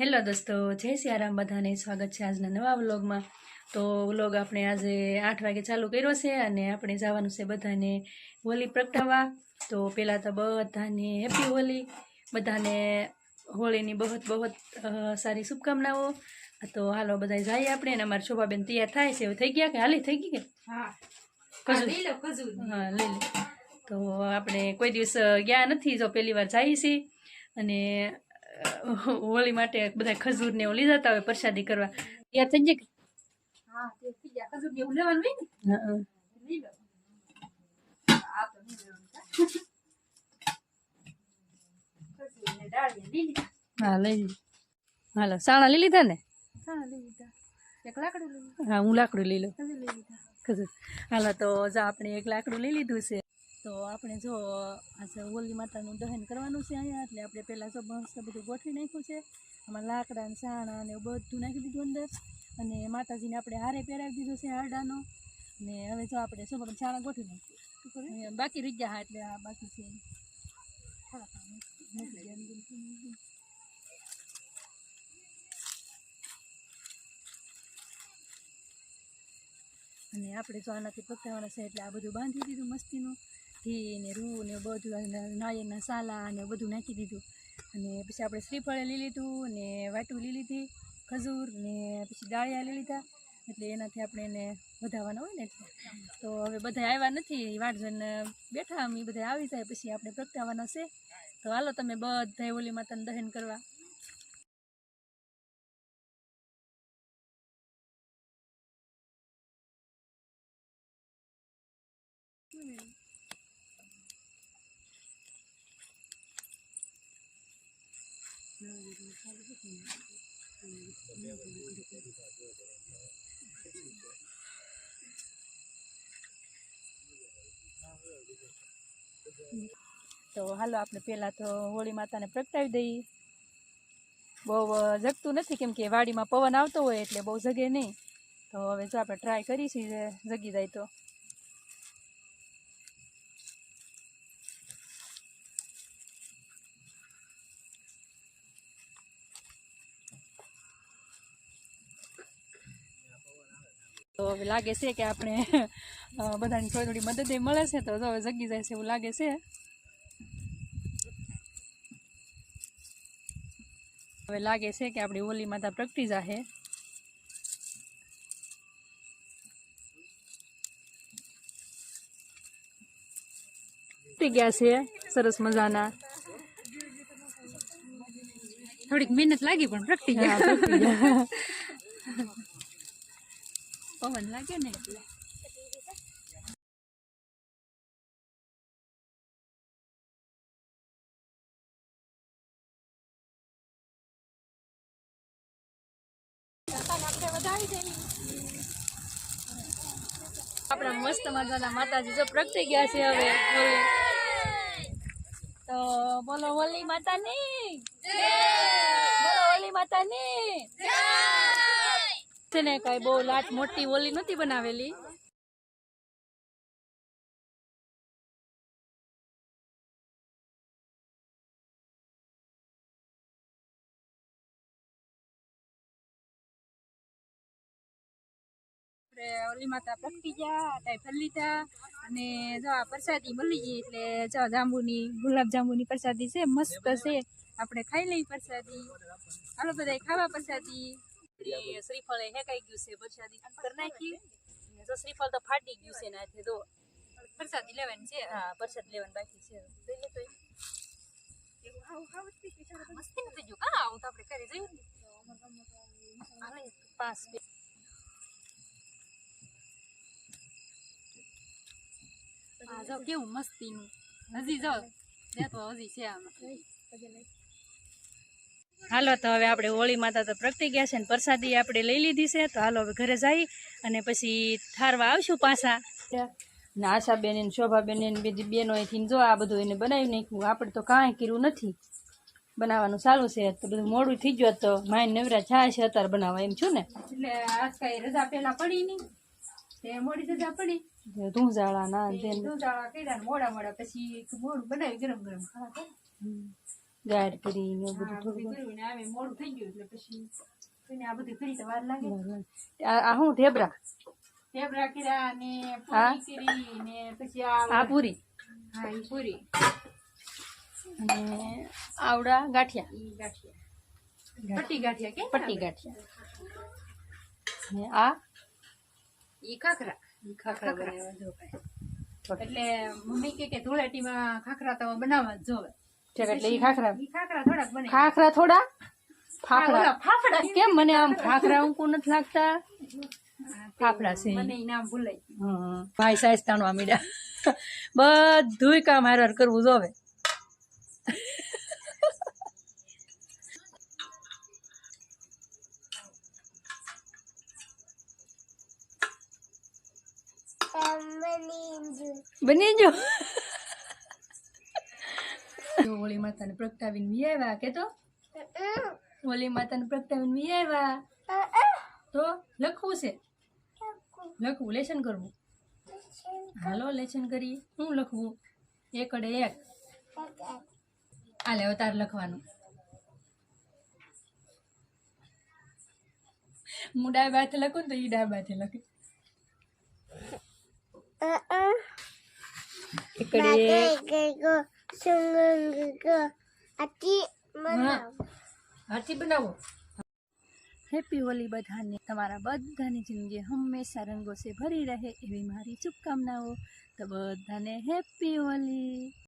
Hello દોસ્તો જય સિયારામ બધાને સ્વાગત છે આજના નવા વ્લોગમાં. તો વ્લોગ આપણે આજે આઠ વાગે ચાલુ કર્યો છે અને આપણે જવાનું છે બધાને હોલી પ્રગટાવવા. તો પહેલાં તો બધાને હેપી હોલી બધાને હોળીની બહુ બહુ સારી શુભકામનાઓ. તો હાલો બધા જઈએ આપણે અને અમારા શોભાબેન તૈયાર થાય છે. એવું થઈ ગયા કે હાલી થઈ ગઈ કે? હા. લઈ લો હા લઈ લે. તો આપણે કોઈ દિવસ ગયા નથી જો પહેલી વાર જઈએ છીએ. અને હોળી માટે બધા ખજૂર ને એવું લીધા હતા હવે પ્રસાદી કરવા. તૈયાર થઈ જાય હા તે થઈ ગયા. ખજૂર ને એવું લેવાનું હા લઈ હાલો સાણા લઈ લીધા ને? હા હા લાકડું લઈ લઉં. હાલો તો આપણે એક લાકડું લઈ લીધું છે. તો આપણે જો આજે હોલી માતાનું દહન કરવાનું છે અહીંયા, એટલે આપણે પહેલાં જો મસ્ત બધું ગોઠવી નાખ્યું છે. આમાં લાકડા ને સાણા ને બધું નાખી દીધું અંદર. અને માતાજીને આપણે હારે પહેરાવી દીધું છે હારડાનો. ને હવે જો આપણે શું કરું સાણા ગોઠવી નાખ્યું. બાકી રહી ગયા હા, એટલે આ બાકી છે. અને આપણે જો આનાથી પકડાવાના છે, એટલે આ બધું બાંધી દીધું મસ્તીનું. ઘી ને રૂ ને બધું નાળિયેરના સાલા ને બધું નાખી દીધું. અને પછી આપણે શ્રીફળે લઈ લીધું ને વાટું લઈ લીધી, ખજૂર ને પછી દાળિયા લઈ લીધા. એટલે એનાથી આપણે એને વધારવાના હોય ને તો હવે બધા આવ્યા નથી વાટ જોઈને બેઠા, અમે બધા આવી જાય, પછી આપણે પ્રગટાવવાના છે. તો હાલો તમે બધા ઓલી માતાને દહન કરવા. તો હાલો, આપણે પહેલાં તો હોળી માતાને પ્રગટાવી દઈએ. બહુ જગતું નથી કેમ કે વાડીમાં પવન આવતો હોય એટલે બહુ જગે નહીં. તો હવે જો આપણે ટ્રાય કરીશું, જગી જાય તો. હવે લાગે છે કે આપણે અ, બધાની થોડી થોડી મદદ મળે છે તો જો હવે જગી જાય છે એવું લાગે છે. હવે લાગે છે કે આપણી ઓલી માતા પ્રગટી જાહે. પ્રગટી ગયા છે સરસ મજાના. થોડીક મહેનત લાગી પણ પ્રગટી હા, ગયા. પ્રગટી ગયા. પવન લાગે ને એટલે. આપણા મસ્ત મજાના માતાજી જો પ્રગટી ગયા છે હવે. હોલી તો બોલો હોલી માતાની. બોલો હોલી માતાની. છે ને, કઈ બહુ લાટ મોટી ઓલી નથી બનાવેલી? માતા પ્રગટી ગયા, ટાઈ ફરી લીધા, અને જો પ્રસાદી મળી ગઈ, એટલે જો જાંબુની, ગુલાબ જાંબુની પ્રસાદી છે, મસ્ત છે. આપણે ખાઈ લઈ પ્રસાદી. હાલો બધા ખાવા પ્રસાદી. એ શ્રીફળ હેકાઈ ગયું છે પ્રસાદી કરી નાખી. તો શ્રીફળ તો ફાટી ગયું છે નાથી તો પ્રસાદી લેવાની છે. હા પ્રસાદ લેવાની બાકી છે. મસ્તી નથી જો કા આવું તો આપણે કરી જઈએ પાંચ બે. હા જો કેવું મસ્તીનું. હજી જો તો હજી છે આમાં. હાલો તો હવે આપણે હોળી માતા તો પ્રગટી ગયા છે ને પ્રસાદી આપણે લઈ લીધી છે. તો હાલો હવે ઘરે જઈ અને પછી થારવા આવશું પાછા. ને આશાબેન ને શોભાબેન ને બીજી બેનો અહીંથી જો આ બધું એને બનાવી નાખ્યું. આપણે તો કાંઈ કર્યું નથી. બનાવવાનું ચાલુ છે. તો બધું મોડું થઈ ગયું તો માય નવરા જાય છે અત્યારે બનાવવા એમ છું ને. એટલે આજ કઈ રજા પેલા પડી નહીં. તે મોડી રજા પડી. ધૂંઝાળા ના ધૂંઝાળા કર્યા મોડા મોડા પછી મોડું બનાવી ગરમ ગરમ ખાવા. તો. કરીને ને બધું થોડું મોડું થઈ ગયું એટલે પછી આ બધું કરી વાર લાગે. આ હું ઢેબરા? ઢેબરા કર્યા ને. પૂરી ને પછી આ પૂરી? હા એ પૂરી. અને આવડા ગાંઠિયા? ગાંઠિયા. પટ્ટી ગાંઠિયા કે પટ્ટી ગાંઠિયા. ને આ? ઈ ખાખરા. ઈ ખાખરા. એટલે મમ્મી કે કે ધૂળેટીમાં ખાખરા તો બનાવવા જ જોવે. ઠીક, એટલે ઈ ખાખરા. ખાખરા થોડાક બને. ખાખરા થોડા? ફાફડા. ફાફડા. કેમ મને આમ ખાખરા અંકુ નથી લાગતા? ફાફડા છે. મને નામ ભૂલાઈ. ભાઈ સાઈઝ તાણવા મીડ્યા. બધુંય કામ હાર હાર કરવું જોવે. બની જો જો હોળી માતાને પ્રગટાવીને આવ્યા કે તો? હોળી માતાને પ્રગટાવીને આવ્યા તો લખવું છે? લખવું લેશન કરવું? હાલો લેશન કરી હું લખવું? એકડે એક. આલે અવતાર લખવાનું. હું ડાય બાથે લખું તો એ ડાબા બાથે લખે. એકડે એક. હાથી બનાવો. હેપી હોલી બધાને. તમારા બધાની જિંદગી હંમેશા રંગો સે ભરી રહે એવી મારી શુભકામનાઓ. તો બધાને હેપી હોલી